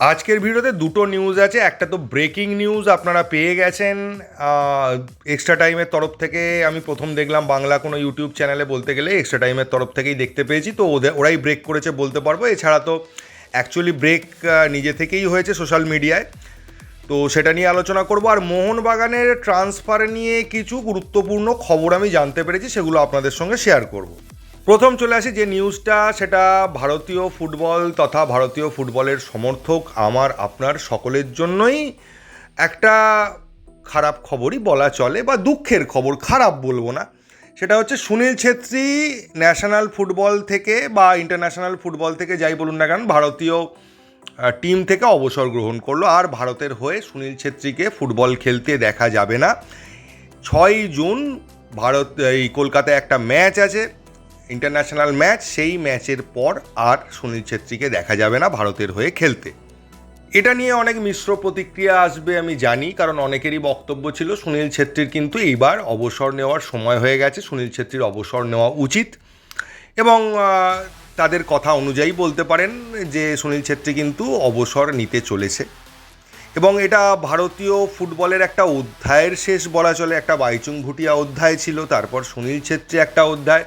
আজকের ভিডিওতে দুটো নিউজ আছে। একটা তো ব্রেকিং নিউজ আপনারা পেয়ে গেছেন। এক্সট্রা টাইমের তরফ থেকে আমি প্রথম দেখলাম বাংলা কোনো ইউটিউব চ্যানেলে বলতে গেলে এক্সট্রা টাইমের তরফ থেকেই দেখতে পেয়েছি। তো ওদের, ওরাই ব্রেক করেছে বলতে পারব। এছাড়া তো অ্যাকচুয়ালি ব্রেক নিজে থেকেই হয়েছে সোশ্যাল মিডিয়ায় তো সেটা নিয়ে আলোচনা করব। আর মোহনবাগানের ট্রান্সফার নিয়ে কিছু গুরুত্বপূর্ণ খবর আমি জানতে পেরেছি, সেগুলো আপনাদের সঙ্গে শেয়ার করব। প্রথম চলে আসি যে নিউজটা সেটা ভারতীয় ফুটবল তথা ভারতীয় ফুটবলের সমর্থক আমার, আপনার সকলের জন্যই একটা খারাপ খবরই বলা চলে বা দুঃখের খবর, খারাপ বলব না। সেটা হচ্ছে সুনীল ছেত্রী ন্যাশনাল ফুটবল থেকে বা ইন্টারন্যাশনাল ফুটবল থেকে যাই বলুন না কেন, ভারতীয় টিম থেকে অবসর গ্রহণ করল। আর ভারতের হয়ে সুনীল ছেত্রীকে ফুটবল খেলতে দেখা যাবে না। ছয় জুন ভারত, এই কলকাতায় একটা ম্যাচ আছে। ইন্টারন্যাশনাল ম্যাচ সেই ম্যাচের পর আর সুনীল ছেত্রীকে দেখা যাবে না ভারতের হয়ে খেলতে। এটা নিয়ে অনেক মিশ্র প্রতিক্রিয়া আসবে আমি জানি, কারণ অনেকেরই বক্তব্য ছিল সুনীল ছেত্রীর কিন্তু এইবার অবসর নেওয়ার সময় হয়ে গেছে, সুনীল ছেত্রীর অবসর নেওয়া উচিত। এবং তাদের কথা অনুযায়ী বলতে পারেন যে সুনীল ছেত্রী কিন্তু অবসর নিতে চলেছে। এবং এটা ভারতীয় ফুটবলের একটা অধ্যায়ের শেষ বলা চলে, একটা বাইচুং ভুটিয়া অধ্যায় ছিল, তারপর সুনীল ছেত্রী একটা অধ্যায়।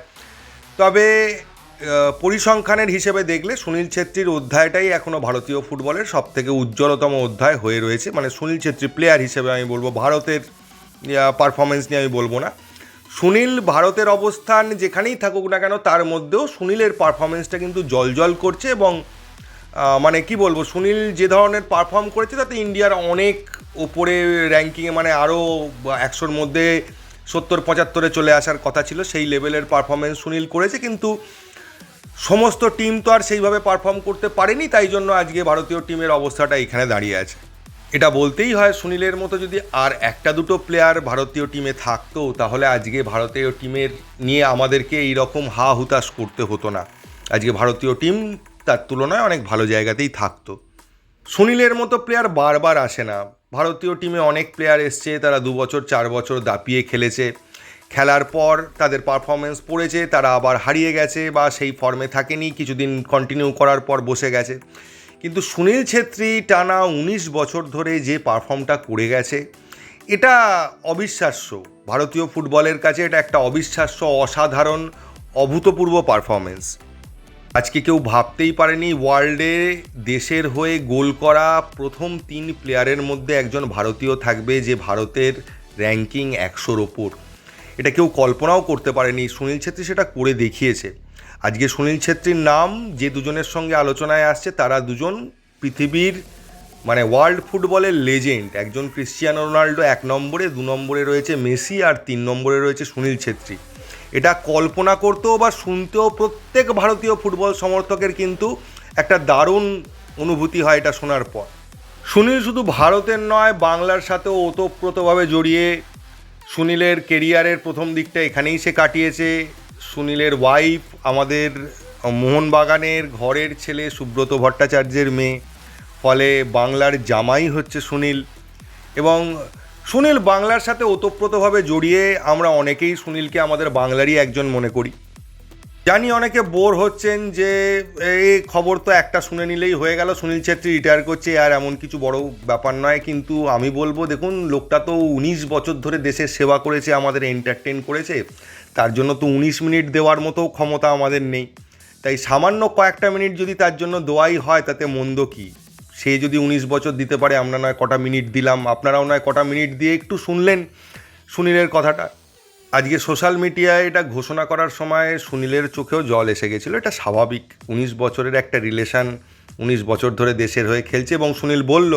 তবে পরিসংখ্যানের হিসেবে দেখলে সুনীল ছেত্রীর অধ্যায়টাই এখনও ভারতীয় ফুটবলের সবথেকে উজ্জ্বলতম অধ্যায় হয়ে রয়েছে। মানে সুনীল ছেত্রী প্লেয়ার হিসেবে আমি বলব, ভারতের পারফরমেন্স নিয়ে আমি বলব না। সুনীল ভারতের অবস্থান যেখানেই থাকুক না কেন, তার মধ্যেও সুনীলের পারফরমেন্সটা কিন্তু জলজল করছে এবং মানে কি বলব, সুনীল যে ধরনের পারফর্ম করেছে, তাতে ইন্ডিয়ার অনেক ওপরে র্যাঙ্কিংয়ে মানে আরও একশোর মধ্যে সত্তর, পঁচাত্তরে চলে আসার কথা ছিল, সেই লেভেলের পারফরমেন্স সুনীল করেছে, কিন্তু সমস্ত টিম তো আর সেইভাবে পারফর্ম করতে পারেনি, তাই জন্য আজকে ভারতীয় টিমের অবস্থাটা এখানে দাঁড়িয়ে আছে। এটা বলতেই হয়, সুনীলের মতো যদি আর একটা দুটো প্লেয়ার ভারতীয় টিমে থাকতো, তাহলে আজকে ভারতীয় টিমের নিয়ে আমাদেরকে এই রকম হা হুতাশ করতে হতো না। আজকে ভারতীয় টিম তার তুলনায় অনেক ভালো জায়গাতেই থাকতো। সুনীলের মতো প্লেয়ার বারবার আসে না। ভারতীয় টিমে অনেক প্লেয়ার এসছে, তারা দু বছর, চার বছর দাপিয়ে খেলেছে। খেলার পর তাদের পারফরমেন্স পড়েছে, তারা আবার হারিয়ে গেছে বা সেই ফর্মে থাকেনি, কিছুদিন কন্টিনিউ করার পর বসে গেছে। কিন্তু সুনীল ছেত্রী টানা উনিশ বছর ধরে যে পারফর্মটা করে গেছে, এটা অবিশ্বাস্য। ভারতীয় ফুটবলের কাছে এটা একটা অবিশ্বাস্য, অসাধারণ, অভূতপূর্ব পারফরমেন্স আজকে কেউ ভাবতেই পারেনি ওয়ার্ল্ডে দেশের হয়ে গোল করা প্রথম তিন প্লেয়ারের মধ্যে একজন ভারতীয় থাকবে যে ভারতের র্যাঙ্কিং একশোর ওপর। এটা কেউ কল্পনাও করতে পারেনি। সুনীল ছেত্রী সেটা করে দেখিয়েছে। আজকে সুনীল ছেত্রীর নাম যে দুজনের সঙ্গে আলোচনায় আসছে, তারা দুজন পৃথিবীর মানে ওয়ার্ল্ড ফুটবলের লেজেন্ড একজন ক্রিশ্চিয়ানো রোনাল্ডো এক নম্বরে, দু নম্বরে রয়েছে মেসি আর তিন নম্বরে রয়েছে সুনীল ছেত্রী। এটা কল্পনা করতেও বা শুনতেও প্রত্যেক ভারতীয় ফুটবল সমর্থকের কিন্তু একটা দারুণ অনুভূতি হয় এটা শোনার পর। সুনীল শুধু ভারতের নয়, বাংলার সাথেও ওতপ্রোতভাবে জড়িয়ে সুনীলের কেরিয়ারের প্রথম দিকটা এখানেই সে কাটিয়েছে। সুনীলের ওয়াইফ আমাদের মোহনবাগানের ঘরের ছেলে সুব্রত ভট্টাচার্যের মেয়ে, ফলে বাংলার জামাই হচ্ছে সুনীল। এবং সুনীল বাংলার সাথে ওতপ্রোতভাবে জড়িয়ে আমরা অনেকেই সুনীলকে আমাদের বাংলারই একজন মনে করি। জানি অনেকে বোর হচ্ছেন যে এই খবর তো একটা শুনে নিলেই হয়ে গেল, সুনীল ছেত্রী রিটায়ার করছে, আর এমন কিছু বড় ব্যাপার নয়, কিন্তু আমি বলব, দেখুন, লোকটা তো উনিশ বছর ধরে দেশের সেবা করেছে, আমাদের এন্টারটেন করেছে, তার জন্য তো উনিশ মিনিট দেওয়ার মতো ক্ষমতা আমাদের নেই। তাই সামান্য কয়েকটা মিনিট যদি তার জন্য দোয়াই হয়, তাতে মন্দ কী? সে যদি উনিশ বছর দিতে পারে, আমরা নয় কটা মিনিট দিলাম। আপনারাও নয় কটা মিনিট দিয়ে একটু শুনলেন সুনীলের কথাটা। আজকে সোশ্যাল মিডিয়ায় এটা ঘোষণা করার সময় সুনীলের চোখেও জল এসে গেছিল। এটা স্বাভাবিক। উনিশ বছরের একটা রিলেশন উনিশ বছর ধরে দেশের হয়ে খেলছে এবং সুনীল বলল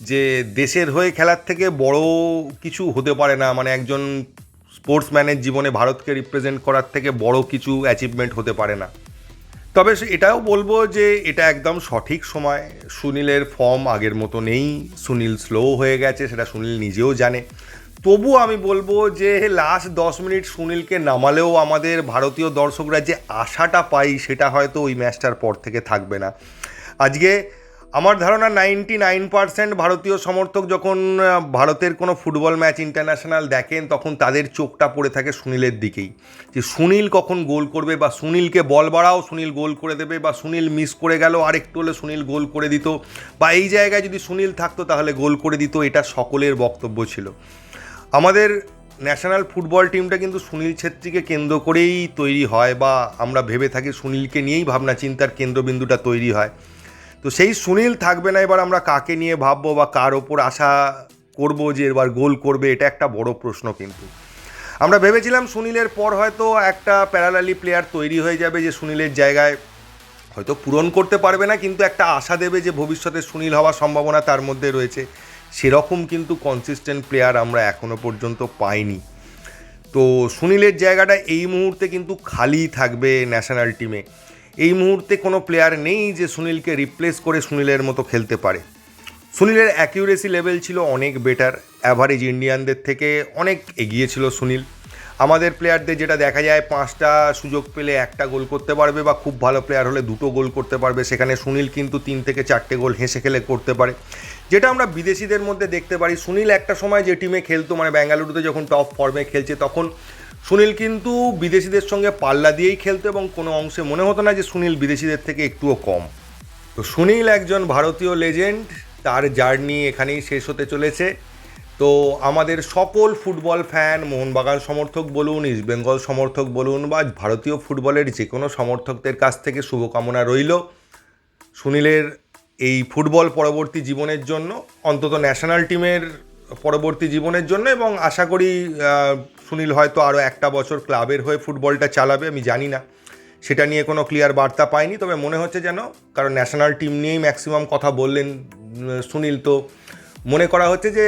যে, দেশের হয়ে খেলার থেকে বড় কিছু হতে পারে না। মানে একজন স্পোর্টসম্যানের জীবনে ভারতকে রিপ্রেজেন্ট করার থেকে বড় কিছু অ্যাচিভমেন্ট হতে পারে না। তবে এটাও বলব যে এটা একদম সঠিক সময়। সুনীলের ফর্ম আগের মতো নেই। সুনীল স্লো হয়ে গেছে, সেটা সুনীল নিজেও জানে। তবু আমি বলব যে লাস্ট দশ মিনিট সুনীলকে নামালেও আমাদের ভারতীয় দর্শকরা যে আশাটা পাই, সেটা হয়তো ওই ম্যাচটার পর থেকে থাকবে না। আজকে আমার ধারণা নাইনটি নাইন পার্সেন্ট ভারতীয় সমর্থক যখন ভারতের কোনো ফুটবল ম্যাচ ইন্টারন্যাশনাল দেখেন, তখন তাদের চোখটা পড়ে থাকে সুনীলের দিকেই। যে সুনীল কখন গোল করবে বা সুনীলকে বল বাড়াও, সুনীল গোল করে দেবে বা সুনীল মিস করে গেল আরেকটু হলে সুনীল গোল করে দিত, বা এই জায়গায় যদি সুনীল থাকতো তাহলে গোল করে দিত, এটা সকলের বক্তব্য ছিল। আমাদের ন্যাশনাল ফুটবল টিমটা কিন্তু সুনীল ছেত্রীকে কেন্দ্র করেই তৈরি হয় বা আমরা ভেবে থাকি সুনীলকে নিয়েই ভাবনা চিন্তার কেন্দ্রবিন্দুটা তৈরি হয়। তো সেই সুনীল থাকবে না, এবার আমরা কাকে নিয়ে ভাববো বা কার ওপর আশা করব যে এবার গোল করবে, এটা একটা বড় প্রশ্ন কিন্তু। আমরা ভেবেছিলাম সুনীলের পর হয়তো একটা প্যারালালি প্লেয়ার তৈরি হয়ে যাবে যে সুনীলের জায়গায় হয়তো পূরণ করতে পারবে না, কিন্তু একটা আশা দেবে যে ভবিষ্যতে সুনীল হওয়ার সম্ভাবনা তার মধ্যে রয়েছে। সেরকম কিন্তু কনসিস্টেন্ট প্লেয়ার আমরা এখনও পর্যন্ত পাইনি। তো সুনীলের জায়গাটা এই মুহূর্তে কিন্তু খালি থাকবে ন্যাশনাল টিমে এই মুহূর্তে কোনো প্লেয়ার নেই যে সুনীলকে রিপ্লেস করে সুনীলের মতো খেলতে পারে। সুনীলের অ্যাকিউরেসি লেভেল ছিল অনেক বেটার অ্যাভারেজ ইন্ডিয়ানদের থেকে অনেক এগিয়ে ছিল সুনীল। আমাদের প্লেয়ারদের যেটা দেখা যায়, পাঁচটা সুযোগ পেলে একটা গোল করতে পারবে বা খুব ভালো প্লেয়ার হলে দুটো গোল করতে পারবে। সেখানে সুনীল কিন্তু তিন থেকে চারটে গোল হেসে খেলে করতে পারে। যেটা আমরা বিদেশিদের মধ্যে দেখতে পারি, সুনীল একটা সময় যে টিমে খেলতো মানে বেঙ্গালুরুতে যখন টপ ফর্মে খেলছে, তখন সুনীল কিন্তু বিদেশিদের সঙ্গে পাল্লা দিয়েই খেলতো এবং কোনো অংশে মনে হতো না যে সুনীল বিদেশিদের থেকে একটুও কম। তো সুনীল একজন ভারতীয় লেজেন্ড তার জার্নি এখানেই শেষ হতে চলেছে। তো আমাদের সকল ফুটবল ফ্যান মোহনবাগান সমর্থক বলুন ইস্টবেঙ্গল সমর্থক বলুন, বা ভারতীয় ফুটবলের যে কোনো সমর্থকদের কাছ থেকে শুভকামনা রইল। সুনীলের এই ফুটবল পরবর্তী জীবনের জন্য অন্তত ন্যাশনাল টিমের পরবর্তী জীবনের জন্য এবং আশা করি সুনীল হয়তো আরও একটা বছর ক্লাবের হয়ে ফুটবলটা চালাবে, আমি জানি না। সেটা নিয়ে কোনো ক্লিয়ার বার্তা পাইনি, তবে মনে হচ্ছে যেন কারণ ন্যাশনাল টিম নিয়েই ম্যাক্সিমাম কথা বললেন সুনীল। তো মনে করা হচ্ছে যে,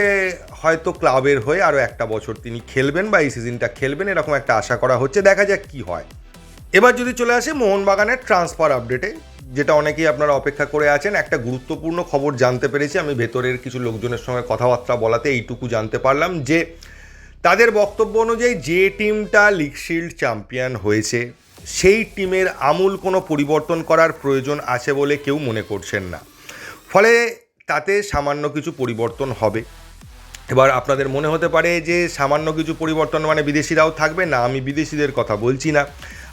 হয়তো ক্লাবের হয়ে আরও একটা বছর তিনি খেলবেন বা এই সিজনটা খেলবেন, এরকম একটা আশা করা হচ্ছে। দেখা যাক কী হয়। এবার যদি চলে আসে মোহনবাগানের ট্রান্সফার আপডেটে যেটা অনেকেই আপনারা অপেক্ষা করে আছেন, একটা গুরুত্বপূর্ণ খবর জানতে পেরেছি। আমি ভেতরের কিছু লোকজনের সঙ্গে কথাবার্তা বলাতে এইটুকু জানতে পারলাম যে, তাদের বক্তব্য অনুযায়ী যে টিমটা লিগ শিল্ড চ্যাম্পিয়ন হয়েছে, সেই টিমের আমূল কোনো পরিবর্তন করার প্রয়োজন আছে বলে কেউ মনে করছেন না। ফলে তাতে সামান্য কিছু পরিবর্তন হবে। এবার আপনাদের মনে হতে পারে যে, সামান্য কিছু পরিবর্তন মানে বিদেশিরাও থাকবে? না, আমি বিদেশিদের কথা বলছি না।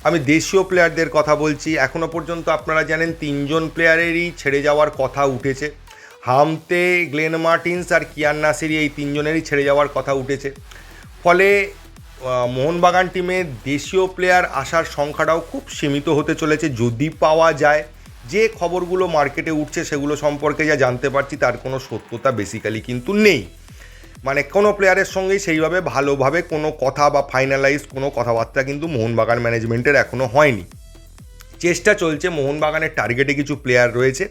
আমি দেশীয় প্লেয়ারদের কথা বলছি। এখনও পর্যন্ত আপনারা জানেন তিনজন প্লেয়ারেরই ছেড়ে যাওয়ার কথা উঠেছে। হামতে, গ্লেন মার্টিন্স আর কিয়ান নাসিরি এই তিনজনেরই ছেড়ে যাওয়ার কথা উঠেছে। ফলে মোহনবাগান টিমে দেশীয় প্লেয়ার আসার সংখ্যাটাও খুব সীমিত হতে চলেছে। যদি পাওয়া যায়, যে খবরগুলো মার্কেটে উঠছে সেগুলো সম্পর্কে যা জানতে পারছি তার কোনো সত্যতা বেসিক্যালি কিন্তু নেই। মানে কোনো প্লেয়ারের সঙ্গেই সেইভাবে ভালোভাবে কোনো কথা বা ফাইনালাইজ কোনো কথাবার্তা কিন্তু মোহনবাগান ম্যানেজমেন্টের এখনও হয়নি। চেষ্টা চলছে মোহনবাগানের টার্গেটে কিছু প্লেয়ার রয়েছে।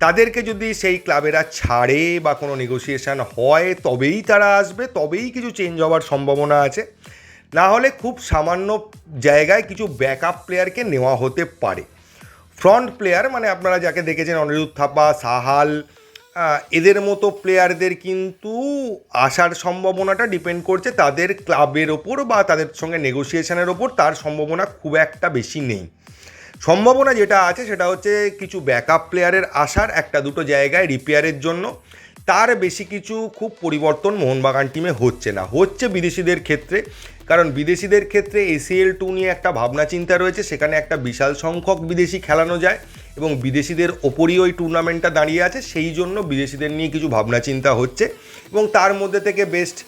তাদেরকে যদি সেই ক্লাবেরা ছাড়ে বা কোনো নেগোসিয়েশন হয়, তবেই তারা আসবে, তবেই কিছু চেঞ্জ হওয়ার সম্ভাবনা আছে। না হলে খুব সামান্য জায়গায় কিছু ব্যাকআপ প্লেয়ারকে নেওয়া হতে পারে। ফ্রন্ট প্লেয়ার মানে আপনারা যাকে দেখেছেন অনিরুদ্ধ থাপা, সাহাল এদের মতো প্লেয়ারদের কিন্তু আসার সম্ভাবনাটা ডিপেন্ড করছে তাদের ক্লাবের ওপর বা তাদের সঙ্গে নেগোসিয়েশনের ওপর, তার সম্ভাবনা খুব একটা বেশি নেই। সম্ভাবনা যেটা আছে সেটা হচ্ছে কিছু ব্যাকআপ প্লেয়ারের আসার একটা দুটো জায়গায় রিপেয়ারের জন্য। তার বেশি কিছু খুব পরিবর্তন মোহনবাগান টিমে হচ্ছে না। হচ্ছে বিদেশিদের ক্ষেত্রে, কারণ বিদেশিদের ক্ষেত্রে এসিএল টু নিয়ে একটা ভাবনা চিন্তা রয়েছে, সেখানে একটা বিশাল সংখ্যক বিদেশি খেলানো যায়। এবং বিদেশিদের ওপরই ওই টুর্নামেন্টটা দাঁড়িয়ে আছে, সেই জন্য বিদেশিদের নিয়ে কিছু ভাবনা চিন্তা হচ্ছে। এবং তার মধ্যে থেকে বেস্ট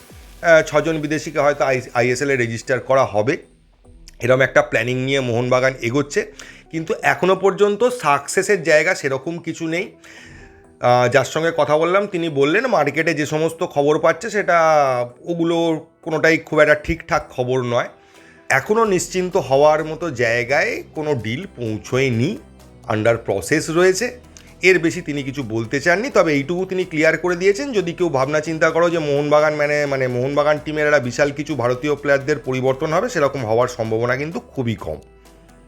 ছজন বিদেশিকে হয়তো আই আইএসএলে রেজিস্টার করা হবে। এরকম একটা প্ল্যানিং নিয়ে মোহনবাগান এগোচ্ছে। কিন্তু এখনও পর্যন্ত সাকসেসের জায়গা সেরকম কিছু নেই। যার সঙ্গে কথা বললাম, তিনি বললেন মার্কেটে যে সমস্ত খবর পাচ্ছে, সেটা ওগুলো কোনোটাই খুব একটা ঠিকঠাক খবর নয়। এখনও নিশ্চিন্ত হওয়ার মতো জায়গায় কোনো ডিল পৌঁছয়নি। আন্ডার প্রসেস রয়েছে। এর বেশি তিনি কিছু বলতে চাননি, তবে এইটুকু তিনি ক্লিয়ার করে দিয়েছেন। যদি কেউ ভাবনা চিন্তা করো যে মোহনবাগান মানে মানে মোহনবাগান টিমের একটা বিশাল কিছু ভারতীয় প্লেয়ারদের পরিবর্তন হবে, সেরকম হওয়ার সম্ভাবনা কিন্তু খুবই কম।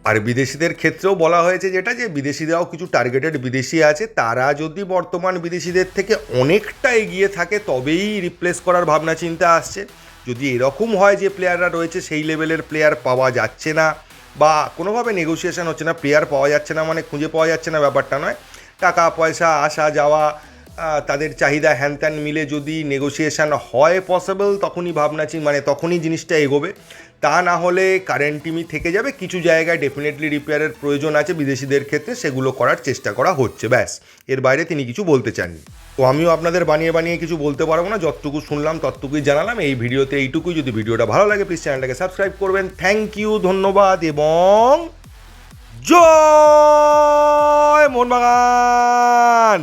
আর বিদেশিদের ক্ষেত্রেও বলা হয়েছে যেটা, যে বিদেশিরাও কিছু টার্গেটেড বিদেশি আছে। তারা যদি বর্তমান বিদেশিদের থেকে অনেকটা এগিয়ে থাকে, তবেই রিপ্লেস করার ভাবনা চিন্তা আসছে। যদি এরকম হয় যে প্লেয়াররা রয়েছে, সেই লেভেলের প্লেয়ার পাওয়া যাচ্ছে না বা কোনোভাবে নেগোসিয়েশন হচ্ছে না প্লেয়ার পাওয়া যাচ্ছে না মানে খুঁজে পাওয়া যাচ্ছে না ব্যাপারটা নয়। টাকা, পয়সা, আসা, যাওয়া তাদের চাহিদা হ্যান ত্যান মিলে যদি নেগোসিয়েশান হয় পসিবল তখনই ভাবনা মানে তখনই জিনিসটা এগোবে। তা না হলে কারেন্ট টিমই থেকে যাবে। কিছু জায়গায় ডেফিনেটলি রিপেয়ারের প্রয়োজন আছে বিদেশিদের ক্ষেত্রে, সেগুলো করার চেষ্টা করা হচ্ছে, ব্যাস। এর বাইরে তিনি কিছু বলতে চাননি। তো আমিও আপনাদের বানিয়ে বানিয়ে কিছু বলতে পারব না, যতটুকু শুনলাম ততটুকুই জানালাম। এই ভিডিওতে এইটুকুই। যদি ভিডিওটা ভালো লাগে প্লিজ চ্যানেলটাকে সাবস্ক্রাইব করবেন। থ্যাংক ইউ ধন্যবাদ, এবং জয় মোহনবাগান!